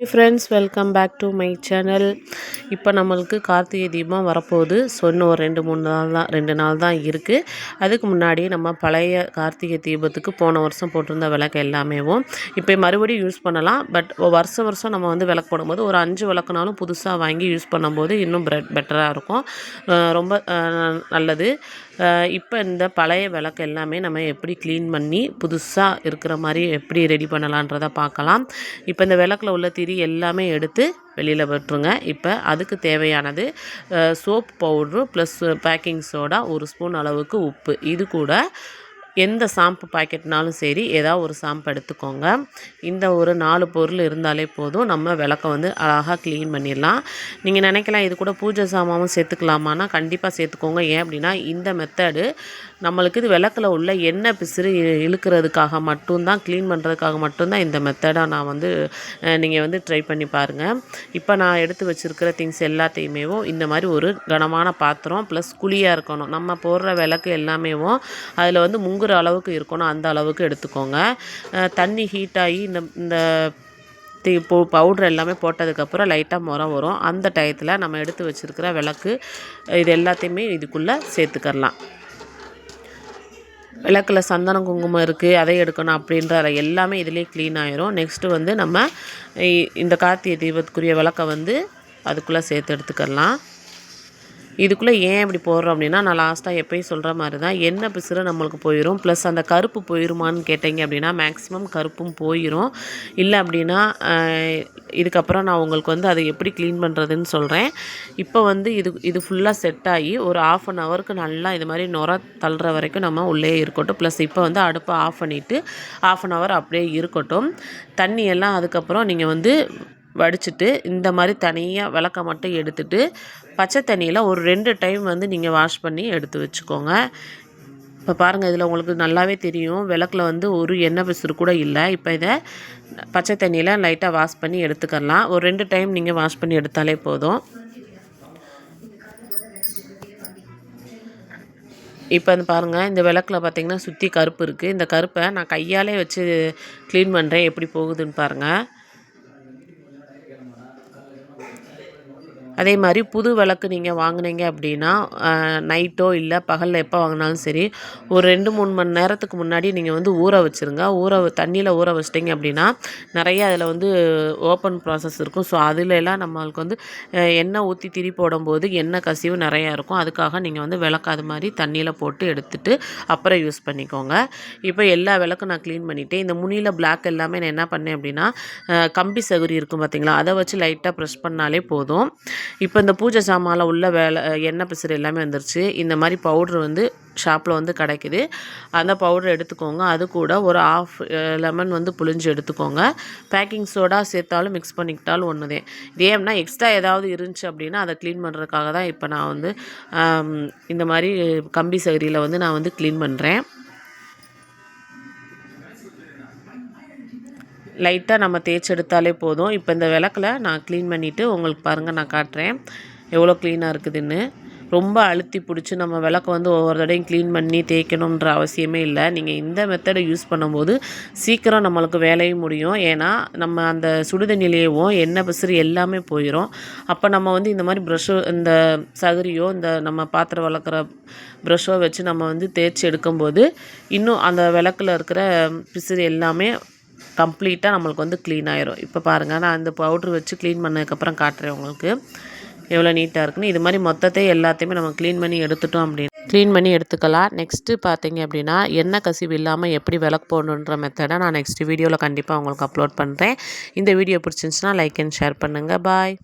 Friends welcome back to my channel இப்போ நம்மளுக்கு கார்த்திகை தீபம் வரப்போகுது. சொன்ன ஒரு ரெண்டு மூணு நாள் தான் ரெண்டு நாள் தான் இருக்குது அதுக்கு முன்னாடி நம்ம பழைய கார்த்திகை தீபத்துக்கு போன வருஷம் போட்டிருந்த விளக்கு எல்லாமேவும் இப்போ மறுபடியும் யூஸ் பண்ணலாம். பட் வருஷம் வருஷம் நம்ம வந்து விளக்கு போடும்போது ஒரு அஞ்சு விளக்குனாலும் புதுசாக வாங்கி யூஸ் பண்ணும்போது இன்னும் பெட்டராக இருக்கும். ரொம்ப நல்லது. இப்போ இந்த பழைய விளக்கு எல்லாமே நம்ம எப்படி க்ளீன் பண்ணி புதுசாக இருக்கிற மாதிரி எப்படி ரெடி பண்ணலான்றதை பார்க்கலாம். இப்போ இந்த விளக்கில் உள்ள திரி எல்லாமே எடுத்து வெளியில் விட்டுருங்க. இப்போ அதுக்கு தேவையானது soap powder plus baking soda ஒரு ஸ்பூன் அளவுக்கு உப்பு. இது கூட எந்த ஷாம்பு பாக்கெட்னாலும் சரி ஏதாவது ஒரு ஷாம்பு எடுத்துக்கோங்க. இந்த ஒரு நாலு பொருள் இருந்தாலே போதும். நம்ம விளக்க வந்து அழகாக க்ளீன் பண்ணிடலாம். நீங்கள் நினைக்கலாம் இது கூட பூஜை சாமாவும் சேர்த்துக்கலாமான்னா கண்டிப்பாக சேர்த்துக்கோங்க. ஏன் அப்படின்னா இந்த மெத்தடு நம்மளுக்கு இது விளக்கில் உள்ள எண்ணெய் பிசிறு இழுக்கிறதுக்காக மட்டும்தான் க்ளீன் பண்ணுறதுக்காக மட்டும்தான் இந்த மெத்தடாக நான் வந்து நீங்கள் வந்து ட்ரை பண்ணி பாருங்கள் இப்போ நான் எடுத்து வச்சுருக்கிற திங்ஸ் எல்லாத்தையுமேவும் இந்த மாதிரி ஒரு கனமான பாத்திரம் ப்ளஸ் குழியாக இருக்கணும். நம்ம போடுற விளக்கு எல்லாமேவும் அதில் வந்து முங்கு முங்குற அளவுக்கு இருக்கணும் அந்த அளவுக்கு எடுத்துக்கோங்க. தண்ணி ஹீட் ஆகி இந்த இந்த தீ போ பவுட்ரு எல்லாமே போட்டதுக்கப்புறம் லைட்டாக முறம் வரும். அந்த டயத்தில் நம்ம எடுத்து வச்சுருக்கிற விளக்கு இது எல்லாத்தையுமே இதுக்குள்ளே சேர்த்துக்கரலாம் விளக்கில் சந்தனம் குங்குமம் இருக்குது அதை எடுக்கணும் அப்படின்ற எல்லாமே இதிலே க்ளீன் ஆயிரும். நெக்ஸ்ட்டு வந்து நம்ம இந்த கார்த்திகை தீபத்துக்குரிய விளக்கை வந்து அதுக்குள்ளே சேர்த்து எடுத்துக்கலாம் இதுக்குள்ளே ஏன் இப்படி போடுறோம் அப்படின்னா நான் லாஸ்ட்டாக எப்பயும் சொல்கிற மாதிரி தான் எண்ணெய் பிசுறு நம்மளுக்கு போயிடும் ப்ளஸ் அந்த கருப்பு போயிருமான்னு கேட்டிங்க அப்படின்னா மேக்ஸிமம் கருப்பும் போயிடும் இல்லை அப்படின்னா இதுக்கப்புறம் நான் உங்களுக்கு வந்து அதை எப்படி க்ளீன் பண்ணுறதுன்னு சொல்கிறேன் இப்போ வந்து இது இது ஃபுல்லாக செட் ஆகி ஒரு ஆஃப் அன் ஹவருக்கு நல்லா இது மாதிரி நுர தள்ளுற வரைக்கும் நம்ம உள்ளே இருக்கட்டும். ப்ளஸ் இப்போ வந்து அடுப்பை ஆஃப் பண்ணிவிட்டு ஆஃப் அன் ஹவர் அப்படியே இருக்கட்டும். தண்ணி எல்லாம் அதுக்கப்புறம் நீங்கள் வந்து வடிச்சிட்டு இந்த மாதிரி தனியாக விளக்க மட்டும் எடுத்துட்டு பச்சை தண்ணியில் ஒரு ரெண்டு டைம் வந்து நீங்கள் வாஷ் பண்ணி எடுத்து வச்சுக்கோங்க. இப்போ பாருங்கள் இதில் உங்களுக்கு நல்லாவே தெரியும். விளக்கில் வந்து ஒரு எண்ணெய் பிசுறு கூட இல்லை. இப்போ இதை பச்சை தண்ணியில் லைட்டாக வாஷ் பண்ணி எடுத்துக்கலாம். ஒரு ரெண்டு டைம் நீங்கள் வாஷ் பண்ணி எடுத்தாலே போதும். இப்போ வந்து பாருங்கள் இந்த விளக்கில் பார்த்திங்கன்னா சுற்றி கருப்பு இருக்குது இந்த கருப்பை நான் கையாலே வச்சு க்ளீன் பண்ணுறேன் எப்படி போகுதுன்னு பாருங்கள் அதே மாதிரி புது விளக்கு நீங்கள் வாங்கினீங்க அப்படின்னா நைட்டோ இல்லை பகலில் எப்போ வாங்கினாலும் சரி ஒரு ரெண்டு மூணு மணி நேரத்துக்கு முன்னாடி நீங்கள் வந்து ஊற வச்சுருங்க. ஊற தண்ணியில் ஊற வச்சிட்டிங்க அப்படின்னா நிறைய அதில் வந்து ஓப்பன் ப்ராசஸ் இருக்கும். ஸோ அதிலெல்லாம் நம்மளுக்கு வந்து எண்ணெய் ஊற்றி திரி போடும்போது எண்ணெய் கசிவு நிறையா இருக்கும். அதுக்காக நீங்கள் வந்து விளக்கு அது மாதிரி தண்ணியில் போட்டு எடுத்துகிட்டு அப்புறம் யூஸ் பண்ணிக்கோங்க. இப்போ எல்லா விளக்கும் நான் க்ளீன் பண்ணிவிட்டேன் இந்த முனியில் பிளாக் எல்லாமே நான் என்ன பண்ணேன் அப்படின்னா கம்பி சகுரி இருக்கும் பார்த்தீங்களா அதை வச்சு லைட்டாக ப்ரெஷ் பண்ணாலே போதும். இப்போ இந்த பூஜை சாமானில் உள்ள வேலை எண்ணெய் பிசுறு எல்லாமே வந்துருச்சு. இந்த மாதிரி பவுட்ரு வந்து ஷாப்பில் வந்து கிடைக்குது. அந்த பவுடர் எடுத்துக்கோங்க. அது கூட ஒரு ஆஃப் லெமன் வந்து புளிஞ்சு எடுத்துக்கோங்க. பேக்கிங் சோடா சேர்த்தாலும் மிக்ஸ் பண்ணிக்கிட்டாலும் ஒன்று தான் இதே எக்ஸ்ட்ரா ஏதாவது இருந்துச்சு அப்படின்னா அதை க்ளீன் பண்ணுறதுக்காக தான் இப்போ நான் வந்து இந்த மாதிரி கம்பி சகரியில் வந்து நான் வந்து க்ளீன் பண்ணுறேன் லைட்டாக நம்ம தேய்ச்செடுத்தாலே போதும். இப்போ இந்த விளக்கில் நான் க்ளீன் பண்ணிவிட்டு உங்களுக்கு பாருங்கள் நான் காட்டுறேன். எவ்வளோ க்ளீனாக இருக்குதுன்னு. ரொம்ப அழுத்தி பிடிச்சி நம்ம விளக்க வந்து ஒவ்வொரு தடையும் க்ளீன் பண்ணி தேய்க்கணுன்ற அவசியமே இல்லை. நீங்கள் இந்த மெத்தடை யூஸ் பண்ணும்போது சீக்கிரம் நம்மளுக்கு வேலையும் முடியும். ஏன்னா நம்ம அந்த சுடுதண்ணிலேயும் எண்ணெய் பிசிறு எல்லாமே போயிடும் அப்போ நம்ம வந்து இந்த மாதிரி ப்ரஷ்ஷோ இந்த சகரியோ இந்த நம்ம பாத்திரம் வளர்க்குற ப்ரஷ்ஷோ வச்சு நம்ம வந்து தேய்ச்சி எடுக்கும்போது இன்னும் அந்த விளக்கில் இருக்கிற பிசிறு எல்லாமே கம்ப்ளீட்டாக நம்மளுக்கு வந்து க்ளீன் ஆயிரும். இப்போ பாருங்கள் நான் இந்த பவுட்ரு வச்சு க்ளீன் பண்ணதுக்கப்புறம் காட்டுறேன் உங்களுக்கு. எவ்வளோ நீட்டாக இருக்குன்னு. இது மாதிரி மொத்தத்தை எல்லாத்தையுமே நம்ம க்ளீன் பண்ணி எடுத்துட்டோம் அப்படின்னு க்ளீன் பண்ணி எடுத்துக்கலாம். நெக்ஸ்ட்டு பார்த்தீங்க அப்படின்னா எண்ணெய் கசிவு இல்லாமல் எப்படி விளக்கு போடணுன்ற மெத்தடை நான் நெக்ஸ்ட் வீடியோவில் கண்டிப்பாக உங்களுக்கு அப்லோட் பண்ணுறேன் இந்த வீடியோ பிடிச்சிருந்துச்சுன்னா லைக் அண்ட் ஷேர் பண்ணுங்கள் பாய்